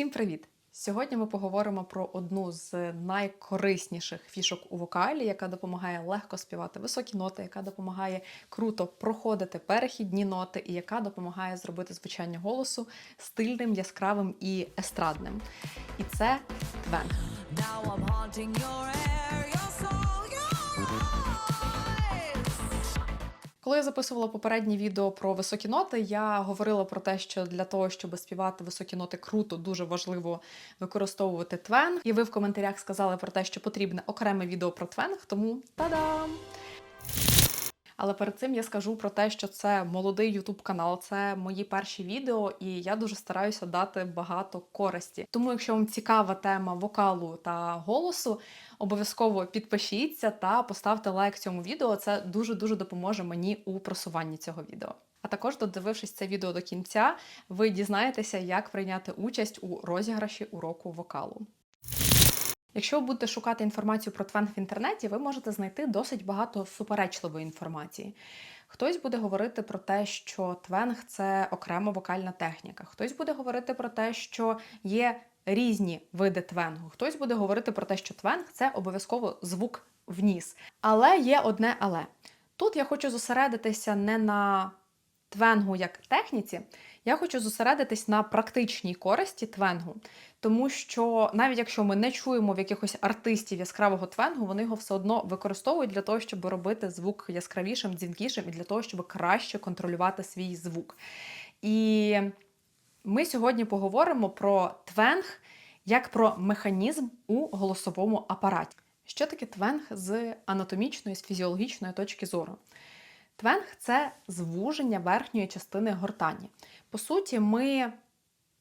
Всім привіт! Сьогодні ми поговоримо про одну з найкорисніших фішок у вокалі, яка допомагає легко співати високі ноти, яка допомагає круто проходити перехідні ноти, і яка допомагає зробити звучання голосу стильним, яскравим і естрадним. І це твенг. Коли я записувала попереднє відео про високі ноти, я говорила про те, що для того, щоб співати високі ноти круто, дуже важливо використовувати твенг. І ви в коментарях сказали про те, що потрібне окреме відео про твенг, тому та-дам! Але перед цим я скажу про те, що це молодий ютуб канал, це мої перші відео, і я дуже стараюся дати багато користі. Тому, якщо вам цікава тема вокалу та голосу, обов'язково підпишіться та поставте лайк цьому відео. Це дуже дуже допоможе мені у просуванні цього відео. А також, додивившись це відео до кінця, ви дізнаєтеся, як прийняти участь у розіграші уроку вокалу. Якщо ви будете шукати інформацію про твенг в інтернеті, ви можете знайти досить багато суперечливої інформації. Хтось буде говорити про те, що твенг це окрема вокальна техніка. Хтось буде говорити про те, що є різні види твенгу. Хтось буде говорити про те, що твенг це обов'язково звук в ніс. Але є одне але. Тут я хочу зосередитися не на твенгу як техніці, я хочу зосередитись на практичній користі твенгу. Тому що навіть якщо ми не чуємо в якихось артистів яскравого твенгу, вони його все одно використовують для того, щоб робити звук яскравішим, дзвінкішим і для того, щоб краще контролювати свій звук. І ми сьогодні поговоримо про твенг як про механізм у голосовому апараті. Що таке твенг з анатомічної, з фізіологічної точки зору? Твенг це звуження верхньої частини гортані. По суті, ми,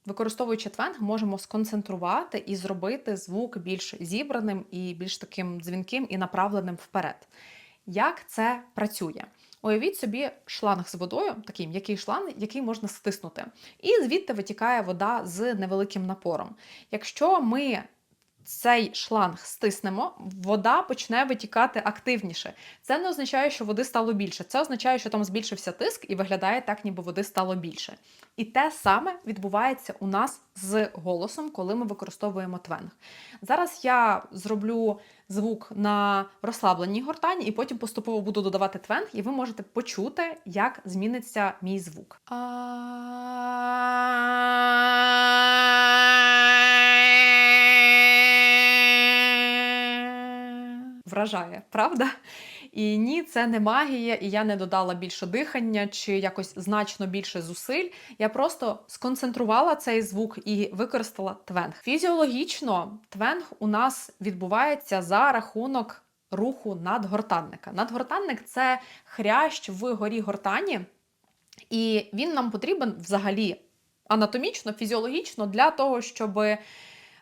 використовуючи твенг, можемо сконцентрувати і зробити звук більш зібраним і більш таким дзвінким і направленим вперед. Як це працює? Уявіть собі шланг з водою, такий м'який шланг, який можна стиснути. І звідти витікає вода з невеликим напором. Якщо ми цей шланг стиснемо, вода почне витікати активніше. Це не означає, що води стало більше. Це означає, що там збільшився тиск і виглядає так, ніби води стало більше. І те саме відбувається у нас з голосом, коли ми використовуємо твенг. Зараз я зроблю звук на розслабленій гортані, і потім поступово буду додавати твенг, і ви можете почути, як зміниться мій звук. Вражає, правда? І ні, це не магія, і я не додала більше дихання чи якось значно більше зусиль. Я просто сконцентрувала цей звук і використала твенг. Фізіологічно твенг у нас відбувається за рахунок руху надгортанника. Надгортанник це хрящ в горі гортані, і він нам потрібен взагалі анатомічно, фізіологічно для того, щоб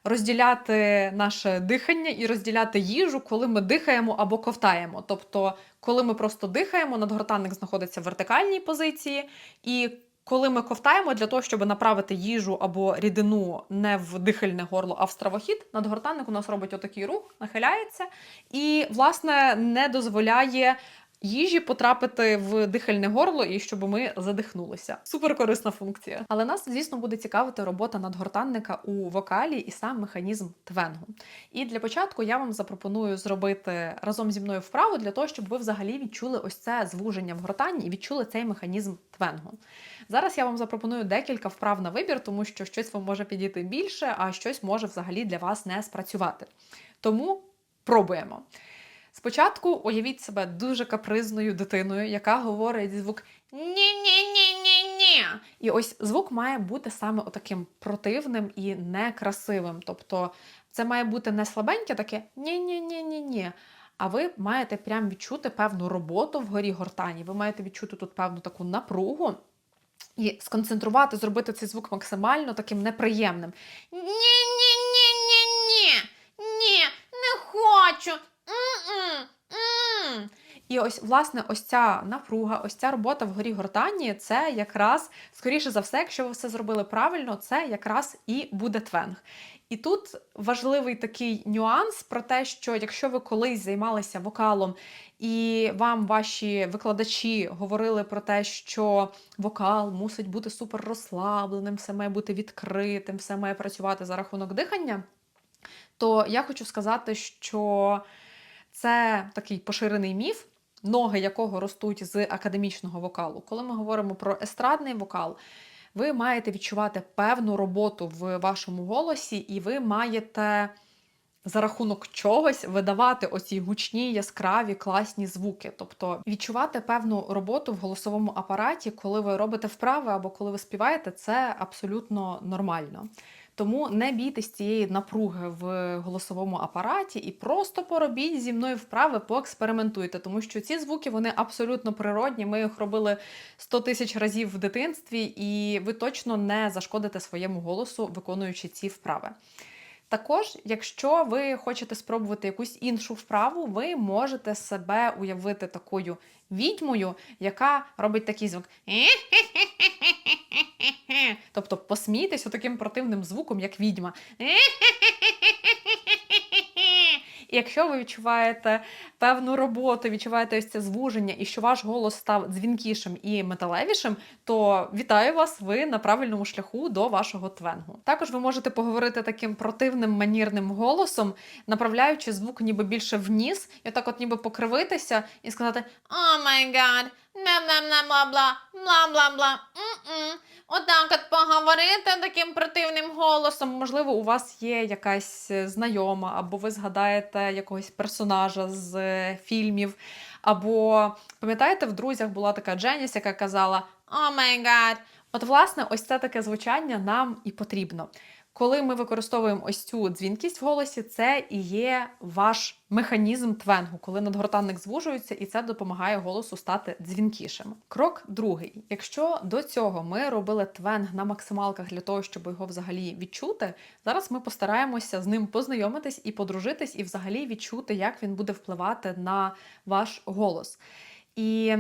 розділяти наше дихання і розділяти їжу, коли ми дихаємо або ковтаємо. Тобто, коли ми просто дихаємо, надгортанник знаходиться в вертикальній позиції, і коли ми ковтаємо для того, щоб направити їжу або рідину не в дихальне горло, а в стравохід, надгортанник у нас робить отакий рух, нахиляється і, власне, не дозволяє їжі потрапити в дихальне горло і щоб ми задихнулися. Супер корисна функція. Але нас, звісно, буде цікавити робота надгортанника у вокалі і сам механізм твенгу. І для початку я вам запропоную зробити разом зі мною вправу для того, щоб ви взагалі відчули ось це звуження в гортані і відчули цей механізм твенгу. Зараз я вам запропоную декілька вправ на вибір, тому що щось вам може підійти більше, а щось може взагалі для вас не спрацювати. Тому пробуємо. Спочатку уявіть себе дуже капризною дитиною, яка говорить звук ні-ні-ні-ні-ні. І ось звук має бути саме отаким противним і некрасивим. Тобто це має бути не слабеньке, таке ні-ні-ні-ні-ні. А ви маєте прям відчути певну роботу вгорі гортані. Ви маєте відчути тут певну таку напругу і сконцентрувати, зробити цей звук максимально таким неприємним. Ні-ні-ні-ні-ні. Ні, не хочу. І ось, власне, ось ця напруга, ось ця робота вгорі гортані, це якраз, скоріше за все, якщо ви все зробили правильно, це якраз і буде твенг. І тут важливий такий нюанс про те, що якщо ви колись займалися вокалом, і вам ваші викладачі говорили про те, що вокал мусить бути супер розслабленим, все має бути відкритим, все має працювати за рахунок дихання, то я хочу сказати, що це такий поширений міф, ноги якого ростуть з академічного вокалу. Коли ми говоримо про естрадний вокал, ви маєте відчувати певну роботу в вашому голосі, і ви маєте за рахунок чогось видавати оці гучні, яскраві, класні звуки. Тобто відчувати певну роботу в голосовому апараті, коли ви робите вправи або коли ви співаєте, це абсолютно нормально. Тому не бійтесь цієї напруги в голосовому апараті і просто поробіть зі мною вправи, поекспериментуйте, тому що ці звуки вони абсолютно природні. Ми їх робили 100 тисяч разів в дитинстві, і ви точно не зашкодите своєму голосу, виконуючи ці вправи. Також, якщо ви хочете спробувати якусь іншу вправу, ви можете себе уявити такою відьмою, яка робить такий звук. Тобто посмійтесь таким противним звуком, як відьма. І якщо ви відчуваєте певну роботу, відчуваєте ось це звуження, і що ваш голос став дзвінкішим і металевішим, то вітаю вас! Ви на правильному шляху до вашого твенгу. Також ви можете поговорити таким противним манірним голосом, направляючи звук ніби більше вниз, і отак, от ніби покривитися і сказати О май гад, бла-бла-бла-бла-бла, бла-бла-бла. Отак от поговорити таким противним голосом. Можливо, у вас є якась е, знайома, або ви згадаєте якогось персонажа з е, фільмів. Або пам'ятаєте, в друзях була така Дженіс, яка казала: О май гад. От, власне, ось це таке звучання нам і потрібно. Коли ми використовуємо ось цю дзвінкість в голосі, це і є ваш механізм твенгу, коли надгортанник звужується, і це допомагає голосу стати дзвінкішим. Крок другий. Якщо до цього ми робили твенг на максималках для того, щоб його взагалі відчути, зараз ми постараємося з ним познайомитись і подружитись, і взагалі відчути, як він буде впливати на ваш голос. І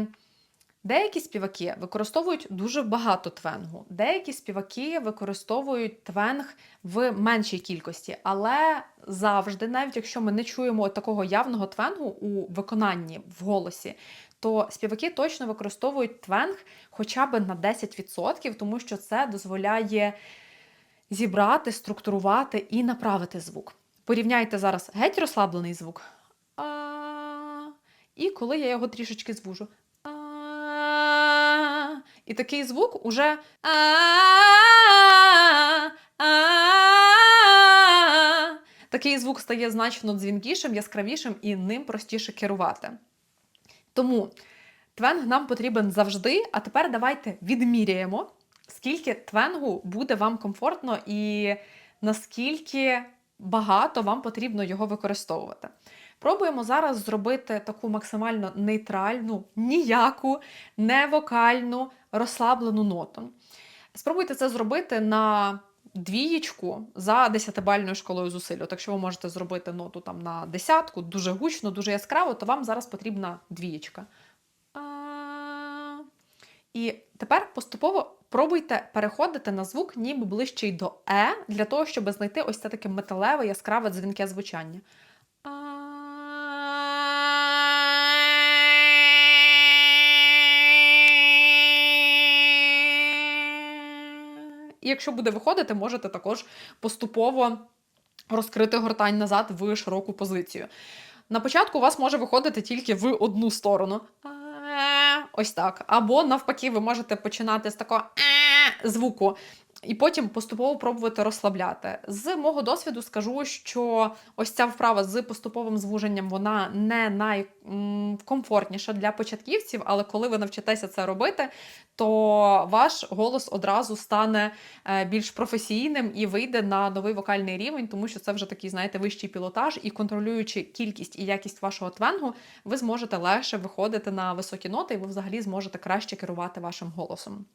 Деякі співаки використовують дуже багато твенгу, деякі співаки використовують твенг в меншій кількості, але завжди, навіть якщо ми не чуємо такого явного твенгу у виконанні в голосі, то співаки точно використовують твенг хоча б на 10%, тому що це дозволяє зібрати, структурувати і направити звук. Порівняйте зараз геть розслаблений звук. І коли я його трішечки звужу. І такий звук уже такий звук стає значно дзвінкішим, яскравішим і ним простіше керувати. Тому твенг нам потрібен завжди. А тепер давайте відміряємо, скільки твенгу буде вам комфортно і наскільки багато вам потрібно його використовувати. Пробуємо зараз зробити таку максимально нейтральну, ніяку, не вокальну, розслаблену ноту. Спробуйте це зробити на двієчку за 10-бальною шкалою зусиль. От якщо ви можете зробити ноту там на десятку, дуже гучно, дуже яскраво, то вам зараз потрібна двієчка. І тепер поступово пробуйте переходити на звук ніби ближчий до Е, для того, щоб знайти ось це таке металеве, яскраве дзвінке звучання. І якщо буде виходити, можете також поступово розкрити гортань назад в широку позицію. На початку у вас може виходити тільки в одну сторону. Ось так. Або навпаки, ви можете починати з такого звуку. І потім поступово пробувати розслабляти. З мого досвіду скажу, що ось ця вправа з поступовим звуженням вона не найкомфортніша для початківців, але коли ви навчитеся це робити, то ваш голос одразу стане е, більш професійним і вийде на новий вокальний рівень, тому що це вже такий, знаєте, вищий пілотаж, і контролюючи кількість і якість вашого твенгу, ви зможете легше виходити на високі ноти, і ви взагалі зможете краще керувати вашим голосом.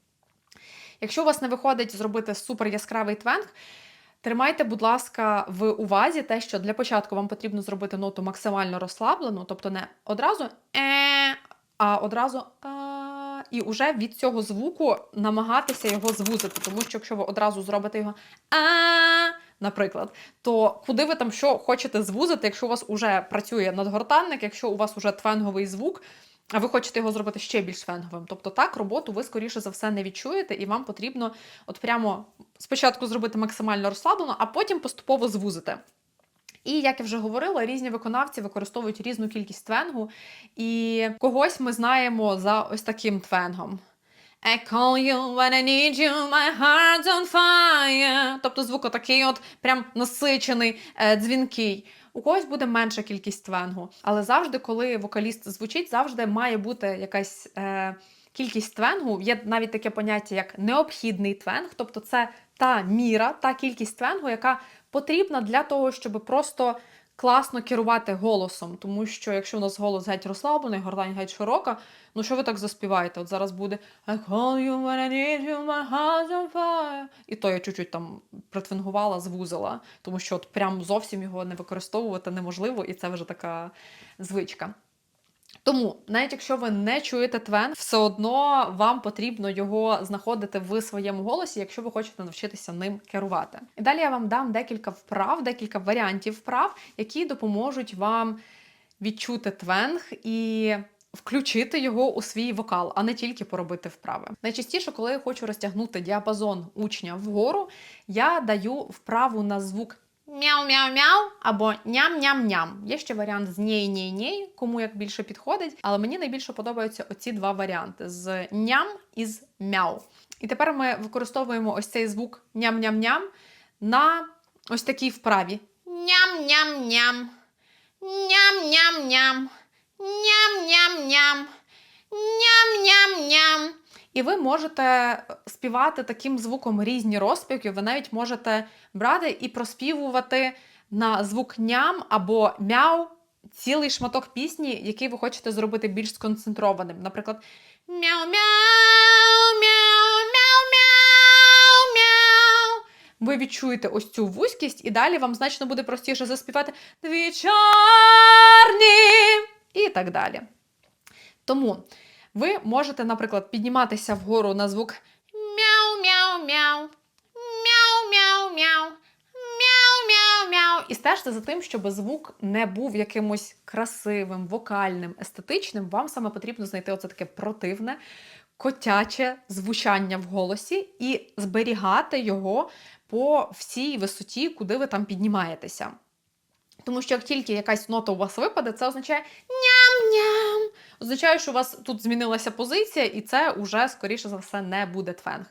Якщо у вас не виходить зробити супер яскравий твенг, Тримайте, будь ласка, в увазі те, що для початку вам потрібно зробити ноту максимально розслаблену, тобто не одразу е, а одразу а, і вже від цього звуку намагатися його звузити. Тому що якщо ви одразу зробите його наприклад, то куди ви там що хочете звузити, якщо у вас вже працює надгортанник, якщо у вас вже твенговий звук, а ви хочете його зробити ще більш фенговим. Тобто так роботу ви, скоріше за все, не відчуєте, і вам потрібно от прямо спочатку зробити максимально розслаблено, а потім поступово звузити. І як я вже говорила, різні виконавці використовують різну кількість твенгу, і когось ми знаємо за ось таким твенгом. I call you when I need you, my heart's on fire. Тобто звук такий от прям насичений, е, дзвінкий. У когось буде менша кількість твенгу, але завжди, коли вокаліст звучить, завжди має бути якась е, кількість твенгу. Є навіть таке поняття, як необхідний твенг, тобто це та міра, та кількість твенгу, яка потрібна для того, щоб просто класно керувати голосом. Тому що якщо у нас голос геть розслаблений, гортань геть широка, ну що ви так заспіваєте? От зараз буде I call you when I need you, my heart's on fire. І то я чуть-чуть там притвингувала, звузила, тому що от прям зовсім його не використовувати неможливо, і це вже така звичка. Тому, навіть якщо ви не чуєте твен, все одно вам потрібно його знаходити в своєму голосі, якщо ви хочете навчитися ним керувати. І далі я вам дам декілька вправ, декілька варіантів вправ, які допоможуть вам відчути твенг і включити його у свій вокал, а не тільки поробити вправи. Найчастіше, коли я хочу розтягнути діапазон учня вгору, я даю вправу на звук мяу-мяу-мяу або ням-ням-ням. Є ще варіант з нєй-нєй-нєй, кому як більше підходить, але мені найбільше подобаються оці два варіанти: з ням і з мяу. І тепер ми використовуємо ось цей звук ням-ням-ням на ось такій вправі. Ням-ням-ням. Ням-ням-ням. Ням-ням-ням. Ням-ням-ням. І ви можете співати таким звуком різні розпівки. Ви навіть можете брати і проспівувати на звук ням або мяу цілий шматок пісні, який ви хочете зробити більш сконцентрованим. Наприклад, Мяу-мяу. Мяу. Мяу-мяу. Мяу. ви відчуєте ось цю вузькість, і далі вам значно буде простіше заспівати дві чорні і так далі. Тому ви можете, наприклад, підніматися вгору на звук Мяу-мяу-мяу. Мяу-мяу-мяу. Мяу-мяу-мяу. І стежте за тим, щоб звук не був якимось красивим, вокальним, естетичним. Вам саме потрібно знайти оце таке противне, котяче звучання в голосі і зберігати його по всій висоті, куди ви там піднімаєтеся. Тому що як тільки якась нота у вас випаде, це означає ням-ням. Означає, що у вас тут змінилася позиція, і це вже, скоріше за все, не буде твенг.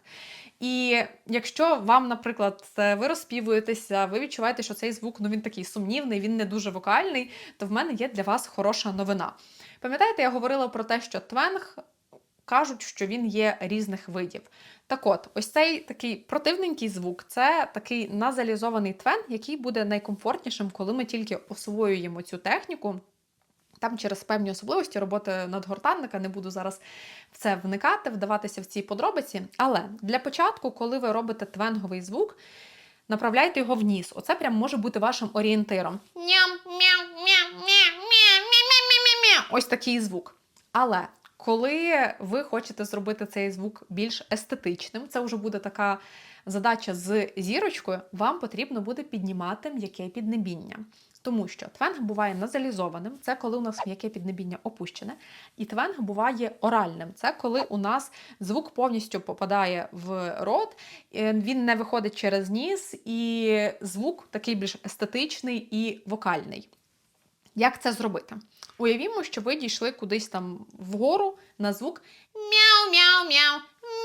І якщо вам, наприклад, ви розпівуєтеся, ви відчуваєте, що цей звук ну він такий сумнівний, він не дуже вокальний, то в мене є для вас хороша новина. Пам'ятаєте, я говорила про те, що твенг кажуть, що він є різних видів. Так от, ось цей такий противненький звук це такий назалізований твен, який буде найкомфортнішим, коли ми тільки освоюємо цю техніку. Там через певні особливості роботи надгортанника не буду зараз в це вникати, вдаватися в ці подробиці. Але для початку, коли ви робите твенговий звук, направляйте його вниз. Оце прям може бути вашим орієнтиром. Ось такий звук. Але коли ви хочете зробити цей звук більш естетичним, це вже буде така задача з зірочкою, вам потрібно буде піднімати м'яке піднебіння. Тому що твенг буває назалізованим, це коли у нас м'яке піднебіння опущене, і твенг буває оральним. Це коли у нас звук повністю попадає в рот, е, він не виходить через ніс, і звук такий більш естетичний і вокальний. Як це зробити? Уявімо, що ви дійшли кудись там вгору на звук, Мяу, мяу, мяу.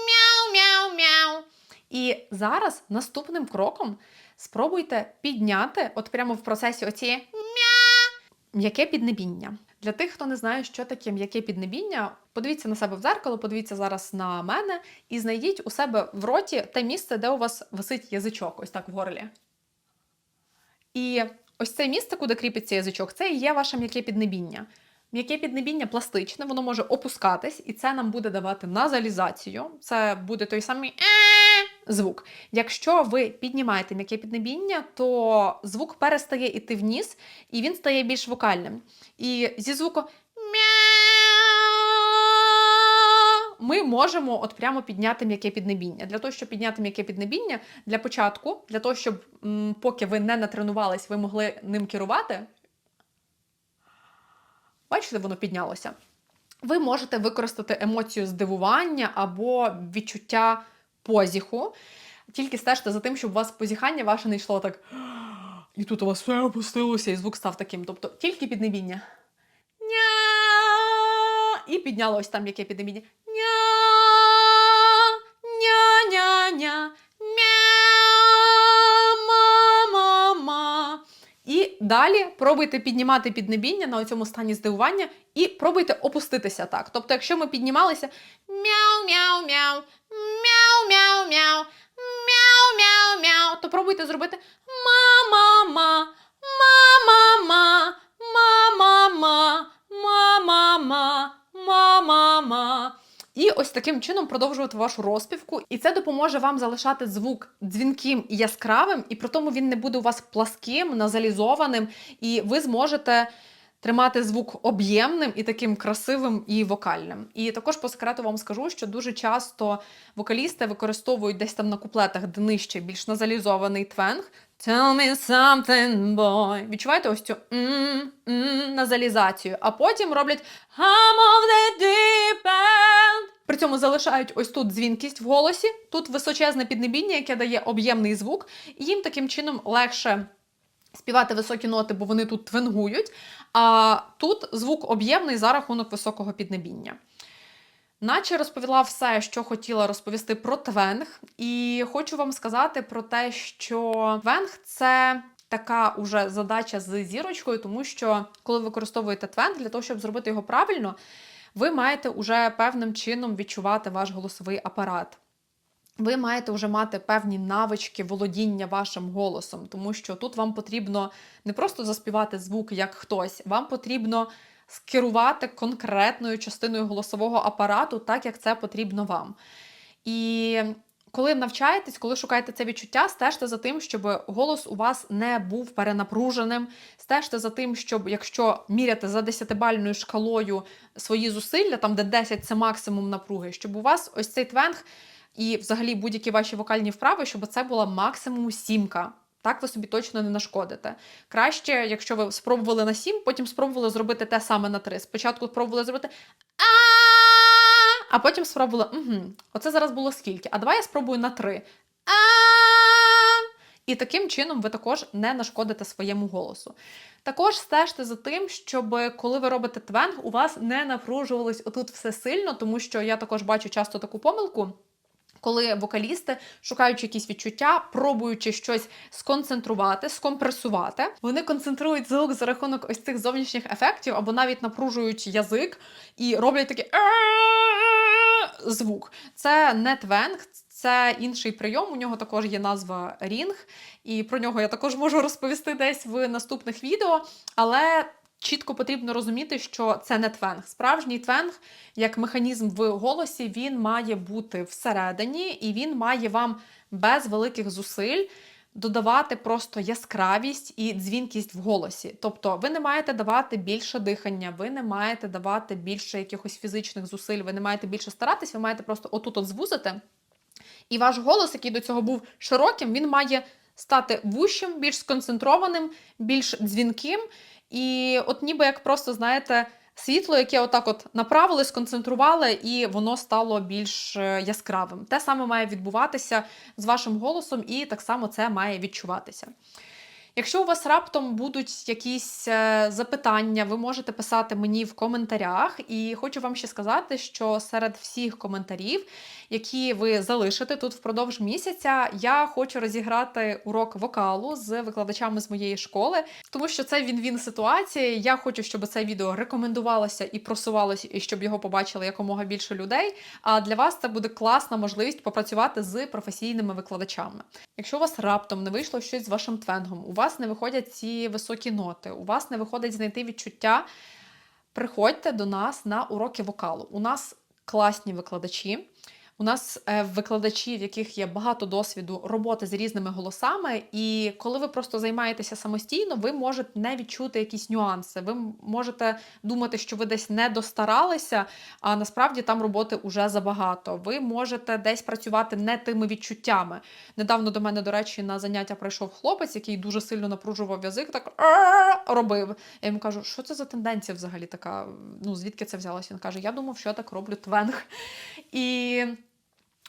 Мяу, мяу, мяу. і зараз наступним кроком спробуйте підняти, от прямо в процесі оцієї м'яке піднебіння. Для тих, хто не знає, що таке м'яке піднебіння, подивіться на себе в дзеркало, подивіться зараз на мене і знайдіть у себе в роті те місце, де у вас висить язичок, ось так в горлі. І ось це місце, куди кріпиться язичок, це і є ваше м'яке піднебіння. М'яке піднебіння пластичне, воно може опускатись, і це нам буде давати назалізацію. Це буде той самий Е, звук. Якщо ви піднімаєте м'яке піднебіння, то звук перестає йти вниз, і він стає більш вокальним. І зі звуку ми можемо от прямо підняти м'яке піднебіння. Для того, щоб підняти м'яке піднебіння, для початку, для того, щоб м, поки ви не натренувались, ви могли ним керувати. Бачите, воно піднялося. Ви можете використати емоцію здивування або відчуття позіху. Тільки стежте за тим, щоб у вас позіхання ваше не йшло так. І тут у вас все опустилося, і звук став таким. Тобто тільки піднебіння. Ня! І підняло там яке піднебіння. Ня! Ня-ня-ня. Мя-ма-ма-ма. І далі пробуйте піднімати піднебіння на цьому стані здивування і пробуйте опуститися так. Тобто, якщо ми піднімалися Мяу-мяу-мяу. Мяу-мяу-мяу. Мяу-мяу-мяу. то пробуйте зробити ма-ма-ма, ма-ма-ма, ма-ма-ма, ма-ма-ма, ма-ма-ма. І ось таким чином продовжувати вашу розпівку, і це допоможе вам залишати звук дзвінким і яскравим, і при тому він не буде у вас пласким, назалізованим, і ви зможете тримати звук об'ємним і таким красивим і вокальним. І також по секрету вам скажу, що дуже часто вокалісти використовують десь там на куплетах, де більш назалізований твенг. Tell me something, boy. Відчуваєте ось цю м м назалізацію, а потім роблять I'm of the deep end. При цьому залишають ось тут дзвінкість в голосі, тут височезне піднебіння, яке дає об'ємний звук, і їм таким чином легше співати високі ноти, бо вони тут твингують. А тут звук об'ємний за рахунок високого піднебіння. Наче розповіла все, що хотіла розповісти про твенг, і хочу вам сказати про те, що твенг це така уже задача з зірочкою, тому що коли ви використовуєте твенг, для того, щоб зробити його правильно, ви маєте уже певним чином відчувати ваш голосовий апарат. Ви маєте вже мати певні навички володіння вашим голосом, тому що тут вам потрібно не просто заспівати звук як хтось, вам потрібно скерувати конкретною частиною голосового апарату, так як це потрібно вам. І коли навчаєтесь, коли шукаєте це відчуття, стежте за тим, щоб голос у вас не був перенапруженим. Стежте за тим, щоб якщо міряти за десятибальною шкалою свої зусилля, там де 10 це максимум напруги, щоб у вас ось цей твенг і взагалі будь-які ваші вокальні вправи, щоб це була максимум сімка. Так ви собі точно не нашкодите. Краще, якщо ви спробували на 7, потім спробували зробити те саме на 3. Спочатку спробували зробити а, а потім спробували, угу, оце зараз було скільки? А давай я спробую на 3. А. І таким чином ви також не нашкодите своєму голосу. Також стежте за тим, щоб коли ви робите твенг, у вас не напружувалось отут все сильно, тому що я також бачу часто таку помилку. Коли вокалісти, шукаючи якісь відчуття, пробуючи щось сконцентрувати, скомпресувати, вони концентрують звук за рахунок ось цих зовнішніх ефектів, або навіть напружують язик і роблять такий звук. Це не твенг, це інший прийом. У нього також є назва рінг, і про нього я також можу розповісти десь в наступних відео. Але чітко потрібно розуміти, що це не твенг. Справжній твенг, як механізм в голосі, він має бути всередині, і він має вам без великих зусиль. Додавати просто яскравість і дзвінкість в голосі. Тобто ви не маєте давати більше дихання, ви не маєте давати більше якихось фізичних зусиль, ви не маєте більше старатись, ви маєте просто отут от звузити. І ваш голос, який до цього був широким, він має стати вущим, більш сконцентрованим, більш дзвінким. І от ніби як просто, знаєте, світло, яке отак от направили, сконцентрували, і воно стало більш е, яскравим. Те саме має відбуватися з вашим голосом, і так само це має відчуватися. Якщо у вас раптом будуть якісь е, запитання, ви можете писати мені в коментарях. І хочу вам ще сказати, що серед всіх коментарів, які ви залишите тут впродовж місяця, я хочу розіграти урок вокалу з викладачами з моєї школи, тому що це він-він ситуація. Я хочу, щоб це відео рекомендувалося і просувалося, і щоб його побачили якомога більше людей. А для вас це буде класна можливість попрацювати з професійними викладачами. Якщо у вас раптом не вийшло щось з вашим твенгом, у вас не виходять ці високі ноти, у вас не виходить знайти відчуття, приходьте до нас на уроки вокалу. У нас класні викладачі. У нас е, викладачі, в яких є багато досвіду роботи з різними голосами, і коли ви просто займаєтеся самостійно, ви можете не відчути якісь нюанси. Ви можете думати, що ви десь не достаралися, а насправді там роботи уже забагато. Ви можете десь працювати не тими відчуттями. Недавно до мене, до речі, на заняття прийшов хлопець, який дуже сильно напружував язик, так робив. Я йому кажу, що це за тенденція взагалі така? Ну звідки це взялося? Він каже: Я думав, що я так роблю твенг. І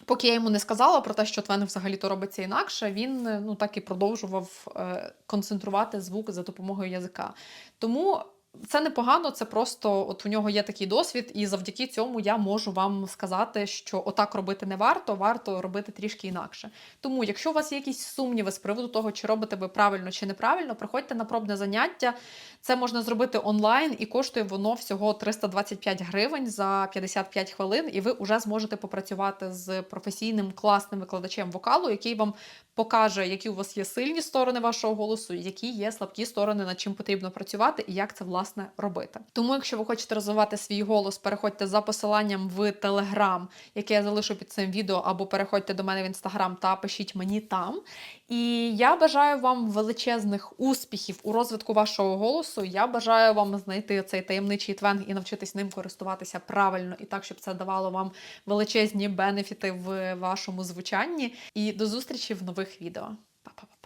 поки я йому не сказала про те, що Твен взагалі то робиться інакше, він е, ну так і продовжував е, концентрувати звук за допомогою язика. Тому. Це непогано, це просто от у нього є такий досвід, і завдяки цьому я можу вам сказати, що отак робити не варто, варто робити трішки інакше. Тому, якщо у вас є якісь сумніви з приводу того, чи робите ви правильно чи неправильно, приходьте на пробне заняття. Це можна зробити онлайн і коштує воно всього 325 гривень за 55 хвилин, і ви вже зможете попрацювати з професійним класним викладачем вокалу, який вам покаже, які у вас є сильні сторони вашого голосу, які є слабкі сторони, над чим потрібно працювати, і як це власне робити. Тому, якщо ви хочете розвивати свій голос, переходьте за посиланням в Telegram, яке я залишу під цим відео, або переходьте до мене в інстаграм та пишіть мені там. І я бажаю вам величезних успіхів у розвитку вашого голосу. Я бажаю вам знайти цей таємничий твенг і навчитись ним користуватися правильно і так, щоб це давало вам величезні бенефіти в вашому звучанні. І до зустрічі в нових відео. Па-па-па.